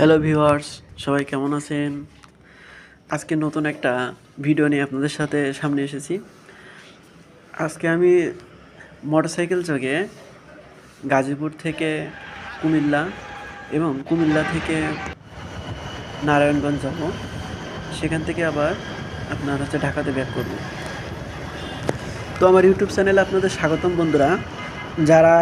Hello viewers সবাই কেমন আছেন? আজকে নতুন একটা ভিডিও নিয়ে আপনাদের সাথে সামনে এসেছি। আজকে আমি মোটরসাইকেল যোগে গাজীপুর থেকে কুমিল্লা এবং কুমিল্লা থেকে নারায়ণগঞ্জ যাব। সেখান থেকে আবার আপনার হচ্ছে ঢাকাতে ব্যাক করব। তো আমার ইউটিউব চ্যানেলে আপনাদের স্বাগতম বন্ধুরা। যারা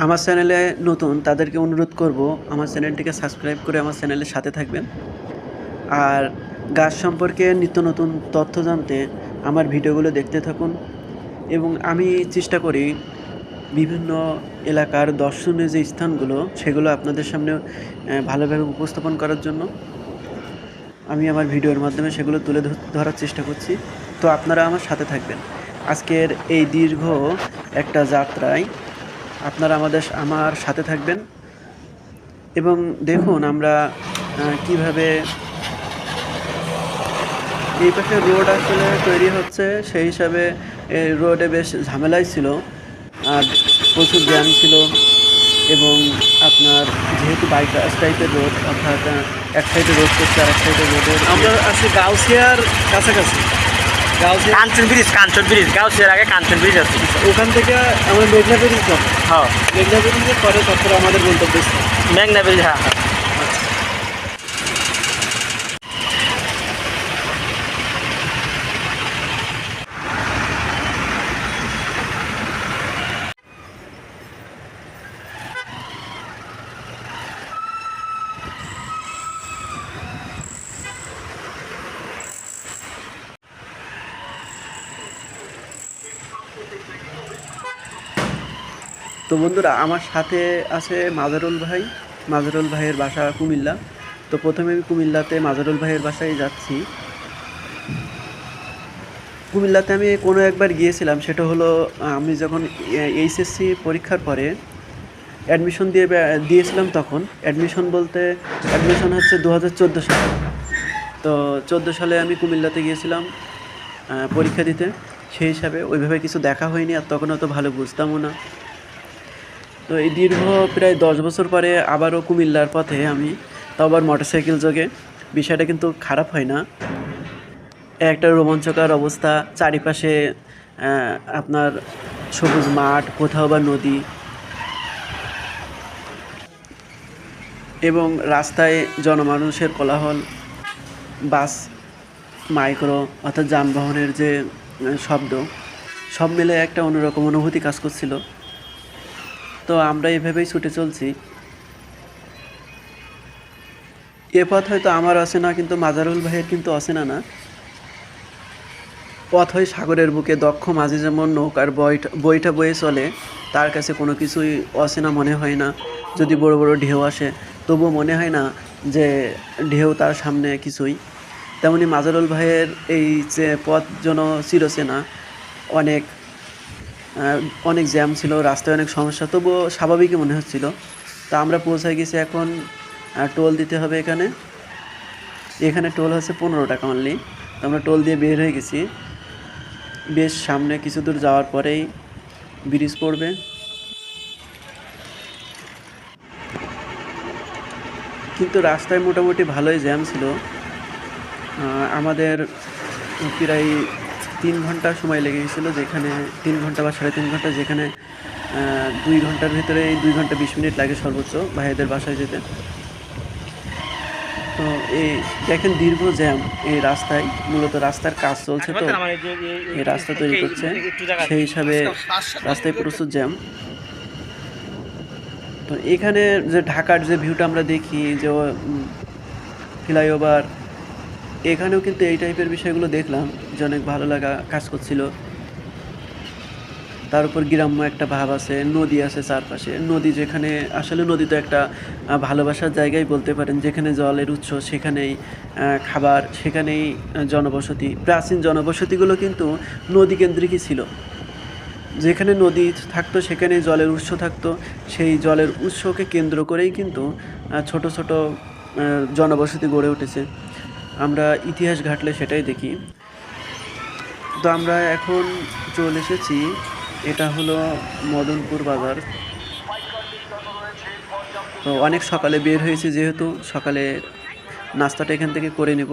আমার চ্যানেলে নতুন, তাদেরকে অনুরোধ করব আমার চ্যানেলটিকে সাবস্ক্রাইব করে আমার চ্যানেলের সাথে থাকবেন। আর গাছ সম্পর্কে নিত্য নতুন তথ্য জানতে আমার ভিডিওগুলো দেখতে থাকুন। এবং আমি চেষ্টা করি বিভিন্ন এলাকার দর্শনীয় যে স্থানগুলো, সেগুলো আপনাদের সামনে ভালোভাবে উপস্থাপন করার জন্য আমি আমার ভিডিওর মাধ্যমে সেগুলো তুলে ধরার চেষ্টা করছি। তো আপনারা আমার সাথে থাকবেন। আজকের এই দীর্ঘ একটা যাত্রায় আপনারা আমাদের আমার সাথে থাকবেন। এবং দেখুন আমরা কীভাবে এই পাশে রোড আসলে তৈরি হচ্ছে, সেই হিসাবে এই রোডে বেশ ঝামেলাই ছিল, আর প্রচুর জ্যাম ছিল এবং আপনার যেহেতু বাইক টাইপের রোড অর্থাৎ এক সাইডে রোড করছে আর এক সাইডে রোডের আমরা আছি গাউসিয়ার কাছাকাছি। কাঞ্চন ব্রিজ কাঞ্চন ব্রিজ গাউসিয়ার আগে কাঞ্চন ব্রিজ আছে। ওখান থেকে আমরা মেঘনা ব্রিজ যাব হ্যাঁ। মেঘনা ব্রিজের পরে তারপরে আমাদের গন্তব্যস্থল। মেঘনা ব্রিজ হ্যাঁ হ্যাঁ। তো বন্ধুরা, আমার সাথে আছে মাজারুল ভাই। মাজারুল ভাইয়ের বাসা কুমিল্লা। তো প্রথমে আমি কুমিল্লাতে মাজারুল ভাইয়ের বাসায় যাচ্ছি। কুমিল্লাতে আমি কোনো একবার গিয়েছিলাম, সেটা হলো আমি যখন এইচএসসি পরীক্ষার পরে অ্যাডমিশন দিয়ে দিয়েছিলাম তখন। অ্যাডমিশন বলতে অ্যাডমিশন হচ্ছে দু হাজার চোদ্দ সালে। তো চোদ্দ সালে আমি কুমিল্লাতে গিয়েছিলাম পরীক্ষা দিতে। সেই হিসাবে ওইভাবে কিছু দেখা হয়নি, আর তখন অত ভালো বুঝতামও না। তো এই দীর্ঘ প্রায় দশ বছর পরে আবারও কুমিল্লার পথে আমি তাও আবার মোটরসাইকেল যোগে। বিষয়টা কিন্তু খারাপ হয় না। একটা রোমাঞ্চকর অবস্থা, চারিপাশে আপনার সবুজ মাঠ, কোথাও বা নদী। এবং রাস্তায় জনমানুষের কোলাহল, বাস, মাইক্রো অর্থাৎ যানবাহনের যে শব্দ, সব মিলে একটা অন্যরকম অনুভূতি কাজ করছিল। তো আমরা এভাবেই ছুটে চলছি। এ পথ হয়তো আমার অচেনা কিন্তু মাজারুল ভাইয়ের কিন্তু অচেনা না পথ হয় সাগরের বুকে, দক্ষ মাঝি যেমন নৌকার বইটা বইটা বয়ে চলে, তার কাছে কোনো কিছুই অচেনা মনে হয় না। যদি বড় বড় ঢেউ আসে, তবুও মনে হয় না যে ঢেউ তার সামনে কিছুই। তেমনি মাজারুল ভাইয়ের এই যে পথ যেন চিরচেনা, অনেক অনেক জ্যাম ছিল, রাস্তায় অনেক সমস্যা, তবুও স্বাভাবিকই মনে হচ্ছিল। তা আমরা পৌঁছায় গেছি এখন টোল দিতে হবে এখানে। এখানে টোল হচ্ছে পনেরো টাকা অনলি তো আমরা টোল দিয়ে বের হয়ে গেছি। বেশ, সামনে কিছু দূর যাওয়ার পরেই ব্রিজ পড়বে। কিন্তু রাস্তায় মোটামুটি ভালোই জ্যাম ছিল। আমাদের প্রায় তিন ঘণ্টা সময় লেগে গেছিল যেখানে তিন ঘণ্টা বা সাড়ে তিন ঘণ্টা যেখানে দুই ঘণ্টার ভিতরে এই দুই ঘণ্টা বিশ মিনিট লাগে সর্বোচ্চ ভাইদের বাসায় যেতে। তো এই দেখেন দীর্ঘ জ্যাম এই রাস্তায় মূলত রাস্তার কাজ চলছে তো এই রাস্তা তৈরি করছে সেই হিসাবে রাস্তায় প্রচুর জ্যাম। তো এখানে যে ঢাকার যে ভিউটা আমরা দেখি যে ফ্লাইওভার এখানেও কিন্তু এই টাইপের বিষয়গুলো দেখলাম। যে অনেক ভালো লাগা কাজ করছিল। তার উপর গ্রাম্য একটা ভাব আছে, নদী আছে চারপাশে। নদী যেখানে, আসলে নদী তো একটা ভালোবাসার জায়গায় বলতে পারেন। যেখানে জলের উৎস, সেখানেই খাবার, সেখানেই জনবসতি। প্রাচীন জনবসতিগুলো কিন্তু নদী কেন্দ্রিকই ছিল। যেখানে নদী থাকতো সেখানে জলের উৎস থাকতো। সেই জলের উৎসকে কেন্দ্র করেই কিন্তু ছোট ছোট জনবসতি গড়ে উঠেছে। আমরা ইতিহাস ঘাটলে সেটাই দেখি। তো আমরা এখন চলে এসেছি। এটা হলো মদনপুর বাজার। তো অনেক সকালে বের হয়েছে যেহেতু সকালে নাস্তাটা এখান থেকে করে নেব।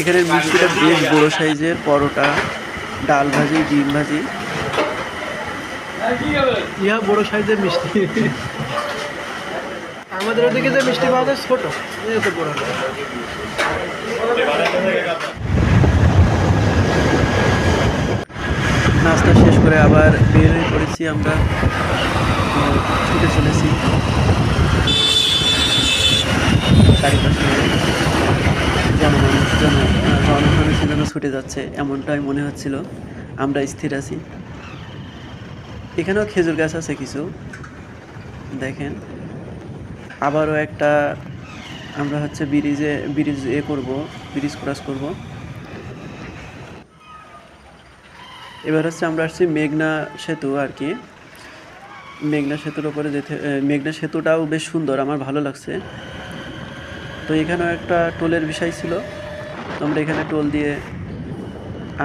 এখানে মিষ্টিটা বেশ বড়ো সাইজের পরোটা, ডাল ভাজি, ডিম ভাজি। ইহা বড় সাইজের মিষ্টি। আমাদের ওদিকে যে মিষ্টি পাওয়া যায়, ছোট। এত বড় নাস্তা শেষ করে আবার বের হয়ে পড়েছি আমরা। ছুটে চলেছি। যেমন জনগণের ছুটে যাচ্ছে, এমনটাই মনে হচ্ছিল। আমরা স্থির আছি। এখানেও খেজুর গাছ আছে কিছু। দেখেন। আবারও একটা আমরা হচ্ছে ব্রিজে ব্রিজ এ করব ব্রিজ ক্রস করব। এবার হচ্ছে আমরা আসছি মেঘনা সেতু আর কি। মেঘনা সেতুর ওপরে যেতে মেঘনা সেতুটাও বেশ সুন্দর, আমার ভালো লাগছে। তো এখানেও একটা টোলের বিষয় ছিল আমরা এখানে টোল দিয়ে,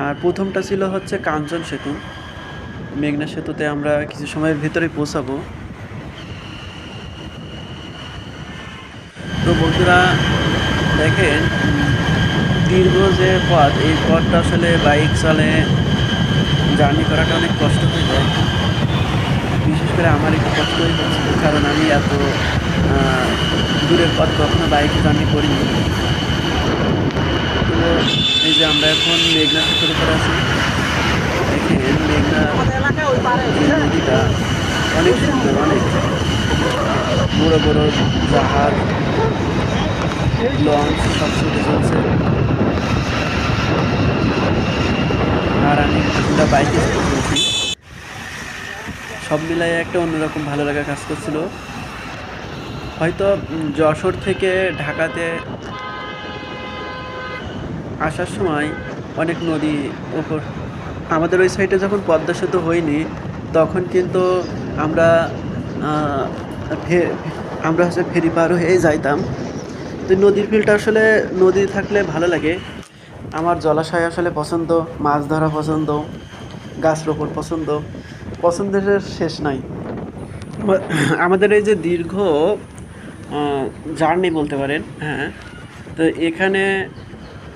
আর প্রথমটা ছিল হচ্ছে কাঞ্চন সেতু। মেঘনা সেতুতে আমরা কিছু সময়ের ভিতরে পৌঁছাবো তো বন্ধুরা, দেখেন, দীর্ঘ যে পথ, এই পথটা আসলে বাইক চলে জার্নি করাটা অনেক কষ্ট হয়ে যায়। বিশেষ করে আমার একটু কষ্টই হচ্ছে কারণ আমি এত দূরের পথ কখনো বাইকে জার্নি করিনি। তো, এই যে আমরা এখন মেঘনা সেতুর উপরে আছি, দেখেন মেঘনা নদীটা অনেক সুন্দর, অনেক বড় বড় জাহাজ। লঞ্চ সব চলছে আর আমি বাইকে সব মিলাই একটা অন্যরকম ভালো লাগা কাজ করছিল। হয়তো যশোর থেকে ঢাকাতে আসার সময় অনেক নদী ওপর আমাদের ওই সাইডে যখন পদ্মা সেতু হয়নি, তখন কিন্তু আমরা আমরা হচ্ছে ফেরি পার হয়ে যাইতাম। তো নদীর ফিলটা আসলে নদী থাকলে ভালো লাগে। আমার জলাশয় আসলে পছন্দ, মাছ ধরা পছন্দ, গাছ রোপণ পছন্দ। পছন্দের শেষ নাই। আমাদের এই যে দীর্ঘ জার্নি বলতে পারেন হ্যাঁ তো এখানে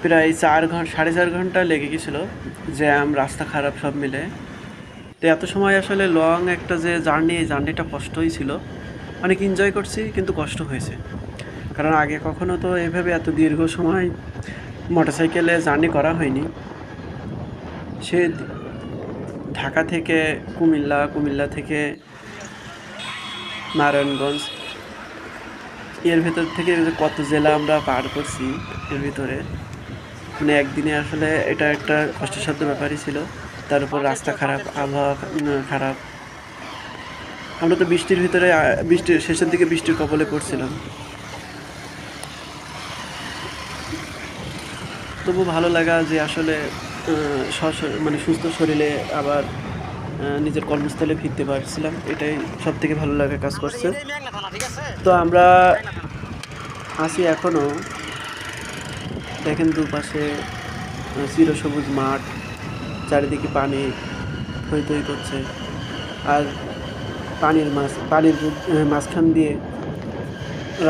প্রায় চার ঘণ্টা সাড়ে চার ঘণ্টা লেগে গেছিল জ্যাম, রাস্তা খারাপ সব মিলে। তো এত সময় আসলে লং একটা যে জার্নি, এই জার্নিটা কষ্টই ছিল। অনেক এনজয় করছি, কিন্তু কষ্ট হয়েছে। কারণ আগে কখনো তো এভাবে এত দীর্ঘ সময় মোটরসাইকেলে জার্নি করা হয়নি। সে ঢাকা থেকে কুমিল্লা কুমিল্লা থেকে নারায়ণগঞ্জ, এর ভেতর থেকে কত জেলা আমরা পার করছি এর ভিতরে মানে একদিনে আসলে এটা একটা কষ্টসাধ্য ব্যাপারই ছিল। তার উপর রাস্তা খারাপ, আবহাওয়া খারাপ। আমরা তো বৃষ্টির ভিতরে বৃষ্টির শেষের দিকে বৃষ্টির কবলে পড়ছিলাম। তবু ভালো লাগা যে আসলে মানে সুস্থ শরীরে আবার নিজের কর্মস্থলে ফিরতে পারছিলাম। এটাই সব থেকে ভালো লাগা কাজ করছে। তো আমরা আছি এখনও দেখেন দুপাশে চিরসবুজ মাঠ, চারিদিকে পানি হই থই করছে। আর পানির মাছ, পানির মাঝখান দিয়ে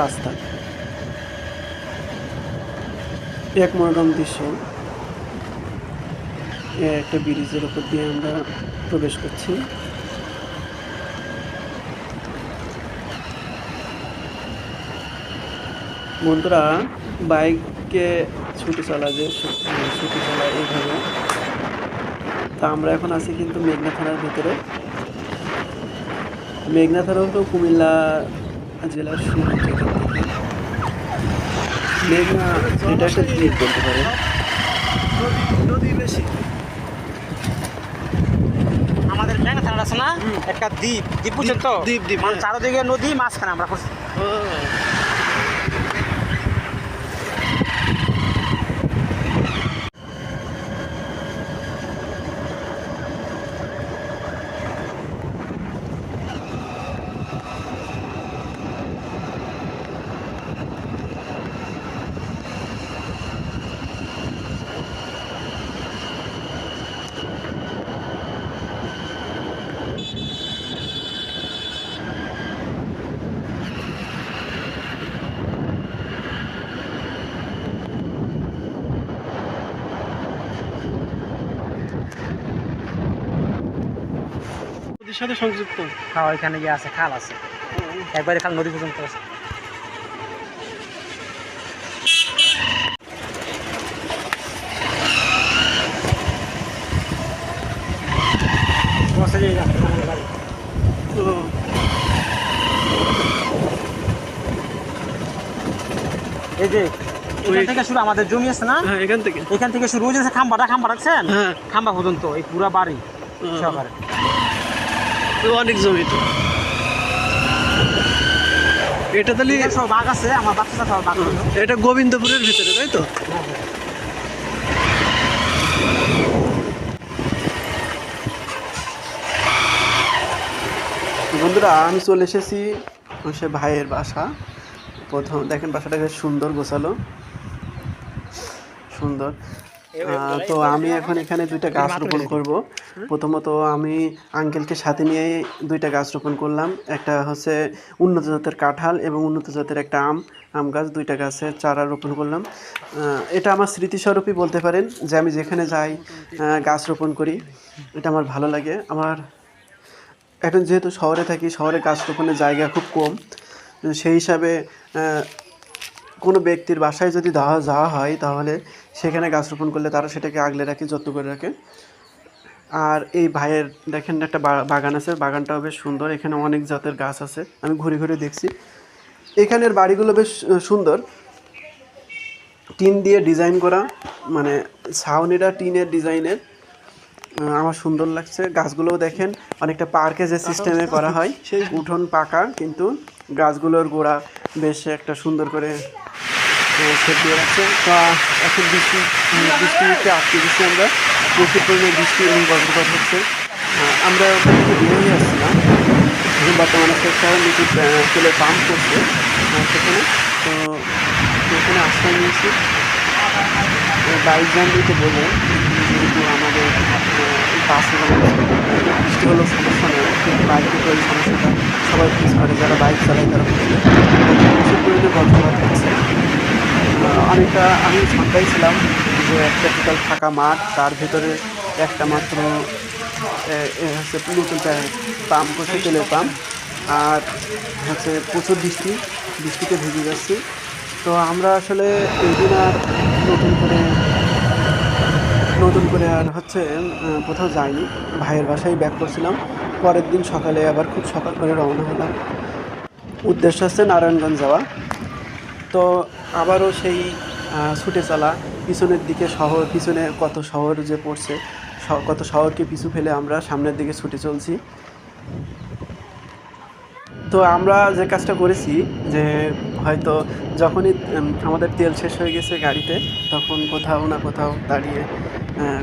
রাস্তা। এক মনোরম দৃশ্য। একটা ব্রিজের উপর দিয়ে আমরা প্রবেশ করছি। বন্ধুরা, বাইকে ছুটি চলা যে ছুটি চলা এইভাবে, তা আমরা এখন আছি কিন্তু মেঘনা থানার ভিতরে। মেঘনা থানা হলো কুমিল্লা জেলার শুরু যেখান থেকে এটা একটা দ্বীপ বলতে পারে নদী বেশি আমাদের মেঘনা থানা আছে না? একটা দ্বীপ। দ্বীপ বুঝছেন তো? দ্বীপ, দ্বীপ, মানে হ্যাঁ। চারোদিকে নদী মাঝখানে আমরা সাথে সংযুক্ত। হ্যাঁ ওইখানে গিয়ে আছে খাল আছে। একবারে খাল নদী পর্যন্ত আছে। এই যে এখান থেকে শুরু আমাদের জমি আছে না? হ্যাঁ এখান থেকে। এখান থেকে শুরু হয়েছে খাম্বাটা খাম্বা রাখছেন হ্যাঁ। খাম্বা পর্যন্ত এই পুরা বাড়ি তো অনেক জমি তো। এটা তাহলে সব বাঘ আছে আমার বাচ্চা সব বাঘ এটা গোবিন্দপুরের ভিতরে তাই তো? বন্ধুরা আমি চলে এসেছি সে ভাইয়ের বাসা। প্রথম দেখেন বাসাটা বেশ সুন্দর গোছালো। সুন্দর। তো আমি এখন এখানে দুইটা গাছ রোপণ করব। প্রথমত আমি আঙ্কেলকে সাথে নিয়ে দুইটা গাছ রোপণ করলাম। একটা হচ্ছে উন্নত জাতের কাঁঠাল এবং উন্নত জাতের একটা আম আম গাছ দুইটা গাছের চারা রোপণ করলাম। এটা আমার স্মৃতিস্বরূপই বলতে পারেন যে আমি যেখানে যাই গাছ রোপণ করি। এটা আমার ভালো লাগে। আমার এখন যেহেতু শহরে থাকি শহরে গাছ রোপণের জায়গা খুব কম। সেই হিসাবে কোনো ব্যক্তির বাসায় যদি যাওয়া যাওয়া হয় তাহলে সেখানে গাছ রোপণ করলে তারা সেটাকে আগলে রাখে যত্ন করে রাখে। আর এই ভাইয়ের দেখেন একটা বাগান আছে বাগানটাও বেশ সুন্দর এখানে অনেক জাতের গাছ আছে আমি ঘুরে ঘুরে দেখছি। এখানের বাড়িগুলো বেশ সুন্দর। টিন দিয়ে ডিজাইন করা মানে ছাউনিটা টিনের ডিজাইনের আমার সুন্দর লাগছে। গাছগুলোও দেখেন অনেকটা পার্কে যে সিস্টেমে করা হয় সেই উঠোন পাকা কিন্তু গাছগুলোর গোড়া বেশ একটা সুন্দর করে সেট দিয়ে রাখছে। তো এখন বৃষ্টি বৃষ্টিতে আটকে দিচ্ছি আমরা। প্রচুর পরিমাণে বৃষ্টি এবং বজ্রপাত হচ্ছে। আমরা ওখান থেকে বের হয়ে আসছিলাম এখন বর্তমানে একটা নতুন তেলের পাম্প করছে সেখানে। তো ওখানে আশ্রয় নিয়েছি। বাইক দিতে বলে যেহেতু আমাদের বাসে বৃষ্টি হলেও সমস্যা নেই। কিন্তু বাইকে সমস্যাটা ফেস করে যারা বাইক চালায় তারা বজ্রপাত হচ্ছে। অনেকটা আমি সন্ধ্যায় ছিলাম যে একটা টোটাল ফাঁকা মাঠ, তার ভেতরে একটা মাত্র হচ্ছে নতুন পাম্প করছে, তেলের পাম্প। আর হচ্ছে প্রচুর বৃষ্টি, বৃষ্টিতে ভিজে যাচ্ছি। তো আমরা আসলে এই দিন আর নতুন করে নতুন করে আর হচ্ছে কোথাও যাইনি। ভাইয়ের বাসায় ব্যাক করছিলাম। পরের দিন সকালে আবার খুব সকাল করে রওনা হলাম। উদ্দেশ্য হচ্ছে নারায়ণগঞ্জ যাওয়া। তো আবারও সেই ছুটে চলা, পিছনের দিকে শহর, পিছনে কত শহর যে পড়ছে কত শহরকে পিছু ফেলে আমরা সামনের দিকে ছুটে চলছি। তো আমরা যে কাজটা করেছি, যে হয়তো যখনই আমাদের তেল শেষ হয়ে গেছে গাড়িতে, তখন কোথাও না কোথাও দাঁড়িয়ে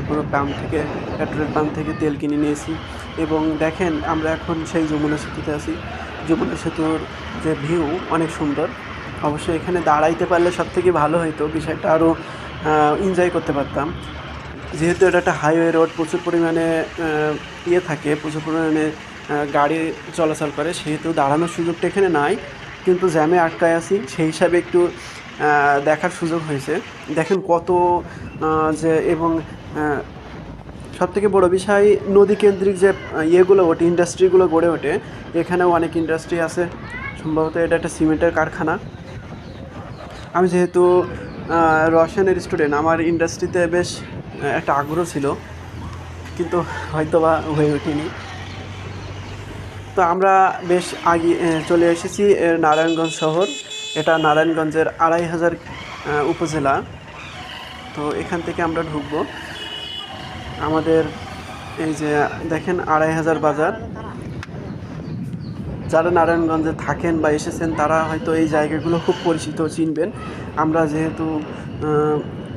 কোনো পাম্প থেকে, পেট্রোল পাম্প থেকে তেল কিনে নিয়েছি। এবং দেখেন, আমরা এখন সেই যমুনা সেতুতে আছি। যমুনা সেতুর যে ভিউ অনেক সুন্দর। অবশ্যই এখানে দাঁড়াইতে পারলে সব থেকে ভালো হতো বিষয়টা আরও এনজয় করতে পারতাম। যেহেতু এটা একটা হাইওয়ে রোড প্রচুর পরিমাণে ইয়ে থাকে, প্রচুর পরিমাণে গাড়ি চলাচল করে, সেহেতু দাঁড়ানোর সুযোগটা এখানে নাই। কিন্তু জ্যামে আটকায় আছি, সেই হিসাবে একটু দেখার সুযোগ হয়েছে। দেখেন কত যে, এবং সব থেকে বড়ো বিষয় নদী কেন্দ্রিক যে ইয়েগুলো ওঠে ইন্ডাস্ট্রিগুলো গড়ে ওঠে, এখানেও অনেক ইন্ডাস্ট্রি আছে। সম্ভবত এটা একটা সিমেন্টের কারখানা। আমি যেহেতু রসায়নের স্টুডেন্ট আমার ইন্ডাস্ট্রিতে বেশ একটা আগ্রহ ছিল, কিন্তু হয়তো বা হয়ে ওঠেনি। তো আমরা বেশ আগে চলে এসেছি নারায়ণগঞ্জ শহর। এটা নারায়ণগঞ্জের আড়াই হাজার উপজেলা। তো এখান থেকে আমরা ঢুকবো। আমাদের এই যে দেখেন আড়াই হাজার বাজার। যারা নারায়ণগঞ্জে থাকেন বা এসেছেন, তারা হয়তো এই জায়গাগুলো খুব পরিচিত, চিনবেন। আমরা যেহেতু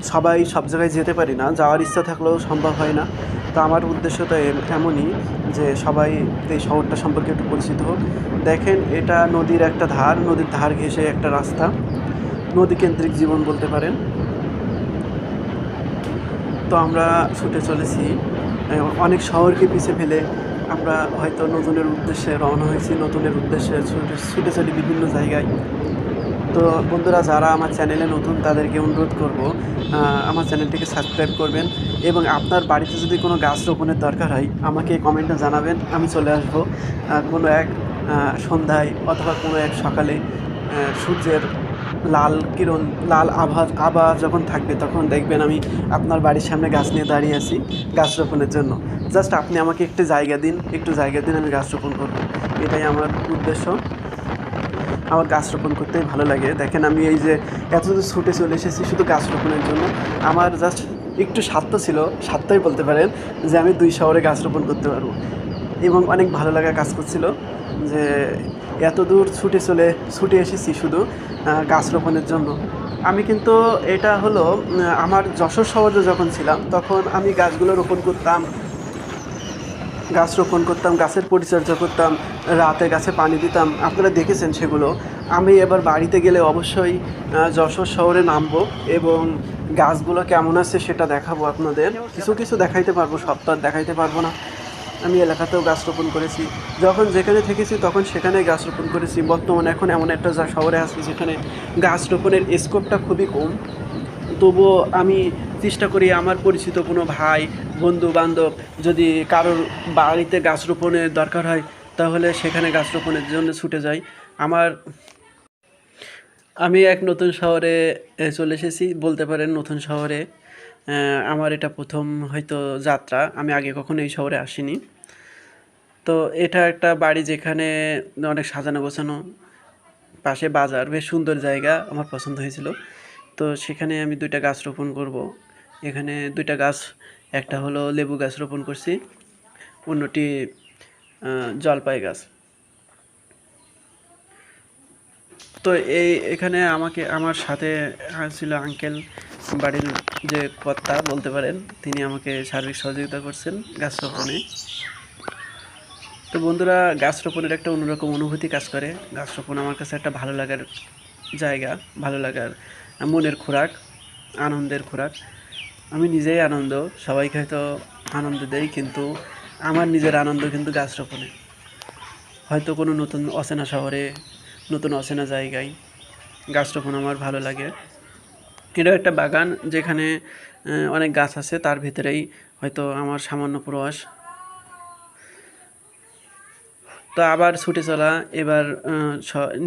সবাই সব জায়গায় যেতে পারি না, যাওয়ার ইচ্ছা থাকলেও সম্ভব হয় না। তো আমার উদ্দেশ্য তো এম- এমনই যে সবাই এই শহরটা সম্পর্কে একটু পরিচিত হোক। দেখেন, এটা নদীর একটা ধার, নদীর ধার ঘেঁষে একটা রাস্তা। নদী কেন্দ্রিক জীবন বলতে পারেন। তো আমরা ছুটে চলেছি। অনেক শহরকে পিছিয়ে ফেলে আমরা হয়তো নতুনের উদ্দেশ্যে রওনা হয়েছি, নতুনের উদ্দেশ্যে ছুটে ছুটে চলি বিভিন্ন জায়গায়। তো বন্ধুরা, যারা আমার চ্যানেলে নতুন, তাদেরকে অনুরোধ করব আমার চ্যানেলটিকে সাবস্ক্রাইব করবেন এবং আপনার বাড়িতে যদি কোনো গাছ রোপণের দরকার হয়, আমাকে কমেন্টে জানাবেন, আমি চলে আসব। কোনো এক সন্ধ্যায় অথবা কোনো এক সকালে সূর্যের লাল কিরণ, লাল আভা আভা যখন থাকবে তখন দেখবেন আমি আপনার বাড়ির সামনে গাছ নিয়ে দাঁড়িয়ে আছি গাছ রোপণের জন্য। জাস্ট আপনি আমাকে একটু জায়গা দিন, একটু জায়গা দিন, আমি গাছ রোপণ করব। এটাই আমার উদ্দেশ্য। আমার গাছ রোপণ করতেই ভালো লাগে। দেখেন আমি এই যে এত ছুটে চলে এসেছি শুধু গাছ রোপণের জন্য। আমার জাস্ট একটু স্বার্থ ছিল, স্বার্থই বলতে পারেন, যে আমি দুই শহরে গাছ রোপণ করতে পারব। এবং অনেক ভালো লাগা কাজ করছিল যে এত দূর ছুটে চলে, ছুটে এসেছি শুধু গাছ রোপণের জন্য। আমি কিন্তু এটা হলো আমার যশোর শহরে যখন ছিলাম, তখন আমি গাছগুলো রোপণ করতাম। গাছ রোপণ করতাম, গাছের পরিচর্যা করতাম, রাতে গাছে পানি দিতাম। আপনারা দেখেছেন সেগুলো। আমি এবার বাড়িতে গেলে অবশ্যই যশোর শহরে নামবো এবং গাছগুলো কেমন আছে সেটা দেখাবো আপনাদের। কিছু কিছু দেখাইতে পারব আর দেখাইতে পারব না। আমি এলাকাতেও গাছ রোপণ করেছি। যখন যেখানে থেকেছি তখন সেখানে গাছ রোপণ করেছি। বর্তমানে এখন এমন একটা যা শহরে আছি যেখানে গাছ রোপণের স্কোপটা খুবই কম। তবুও আমি চেষ্টা করি আমার পরিচিত কোনো ভাই, বন্ধু, বান্ধব যদি কারোর বাড়িতে গাছ রোপণের দরকার হয় তাহলে সেখানে গাছ রোপণের জন্য ছুটে যাই। আমার, আমি এক নতুন শহরে চলে এসেছি। বলতে পারেন নতুন শহরে। আমার এটা প্রথম হয়তো যাত্রা। আমি আগে কখনো এই শহরে আসিনি। তো এটা একটা বাড়ি যেখানে অনেক সাজানো গোছানো, পাশে বাজার, বেশ সুন্দর জায়গা আমার পছন্দ হয়েছিল। তো সেখানে আমি দুইটা গাছ রোপণ করব। এখানে দুইটা গাছ, একটা হলো লেবু গাছ রোপণ করছি, অন্যটি জলপাই গাছ। তো এই, এখানে আমাকে, আমার সাথে ছিল আঙ্কেল বাড়ির যে কর্তা বলতে পারেন, তিনি আমাকে সার্বিক সহযোগিতা করছেন গাছ রোপণে তো বন্ধুরা গাছ রোপণের একটা অন্যরকম অনুভূতি কাজ করে। গাছ রোপণ আমার কাছে একটা ভালো লাগার জায়গা, ভালো লাগার মনের খোরাক, আনন্দের খোরাক। আমি নিজেই আনন্দ, সবাইকে হয়তো আনন্দ দেই, কিন্তু আমার নিজের আনন্দ কিন্তু গাছ রোপণে হয়তো কোনো নতুন অচেনা শহরে, নতুন অচেনা জায়গায় গাছ রোপণ আমার ভালো লাগে। এটাও একটা বাগান যেখানে অনেক গাছ আছে, তার ভিতরেই হয়তো আমার সামান্য প্রবাস তো আবার ছুটে চলা, এবার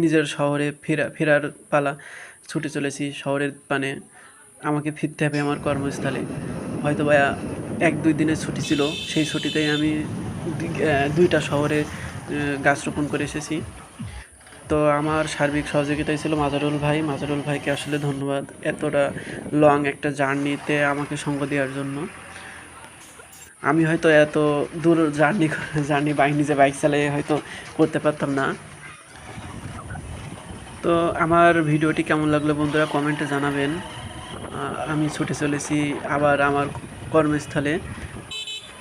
নিজের শহরে ফেরা, ফেরার পালা। ছুটে চলেছি শহরের পানে। আমাকে ফিরতে হবে আমার কর্মস্থলে। হয়তো বা এক দুই দিনের ছুটি ছিল, সেই ছুটিতেই আমি দুইটা শহরে গাছ রোপণ করে এসেছি। তো আমার সার্বিক সহযোগিতায় ছিল মাজারুল ভাই। মাজারুল ভাইকে আসলে ধন্যবাদ এতটা লং একটা জার্নিতে আমাকে সঙ্গ দেওয়ার জন্য। আমি হয়তো এত দূর জার্নি জার্নি বাইক নিজে বাইক চালিয়ে হয়তো করতে পারতাম না। তো আমার ভিডিওটি কেমন লাগল বন্ধুরা কমেন্টে জানাবেন। আমি ছুটে চলেছি আবার আমার কর্মস্থলে।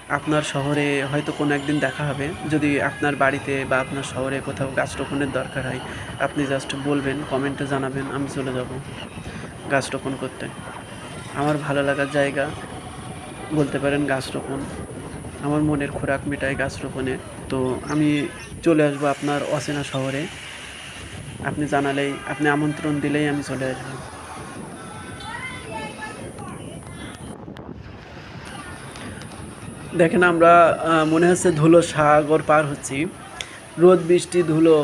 আপনার শহরে হয়তো কোনো একদিন দেখা হবে। যদি আপনার বাড়িতে বা আপনার শহরে কোথাও গাছ রোপণের দরকার হয়, আপনি জাস্ট বলবেন কমেন্টে জানাবেন, আমি চলে যাব গাছ রোপণ করতে। আমার ভালো লাগার জায়গা বলতে পারেন গাছ রোপণ আমার মনের খোরাক মেটায় গাছ রোপণে তো আমি চলে আসব আপনার অচেনা শহরে। আপনি জানালেই, আপনি আমন্ত্রণ দিলেই আমি চলে আসব। দেখেন আমরা মনে হচ্ছে ধুলো সাগর পার হচ্ছি। রোদ, বৃষ্টি, ধুলো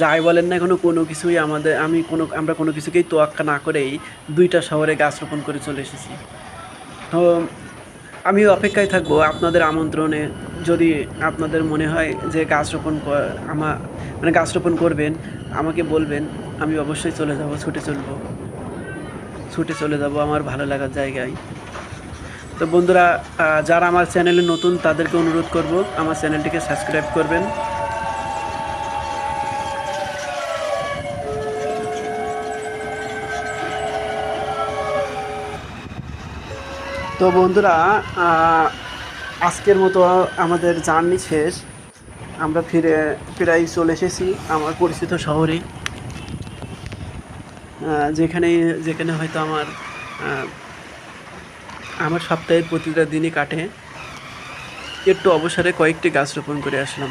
যাই বলেন না কোনো কোনো কিছুই আমাদের, আমি কোনো, আমরা কোনো কিছুকেই তোয়াক্কা না করেই দুইটা শহরে গাছ রোপণ করে চলে এসেছি। তো আমি অপেক্ষায় থাকব আপনাদের আমন্ত্রণে। যদি আপনাদের মনে হয় যে গাছ রোপণ আমা মানে গাছ রোপণ করবেন, আমাকে বলবেন, আমি অবশ্যই চলে যাব, ছুটে চলবো। ছুটে চলে যাব আমার ভালো লাগার জায়গায়। তো বন্ধুরা যারা আমার চ্যানেলে নতুন, তাদেরকে অনুরোধ করব আমার চ্যানেলটিকে সাবস্ক্রাইব করবেন। তো বন্ধুরা আজকের মতো আমাদের জার্নি শেষ। আমরা ফিরে, প্রায় চলে এসেছি আমার পরিচিত শহরে যেখানে যেখানে হয়তো আমার আমার সপ্তাহের প্রতিটা দিনই কাটে। একটু অবসরে কয়েকটি গাছ রোপণ করে আসলাম।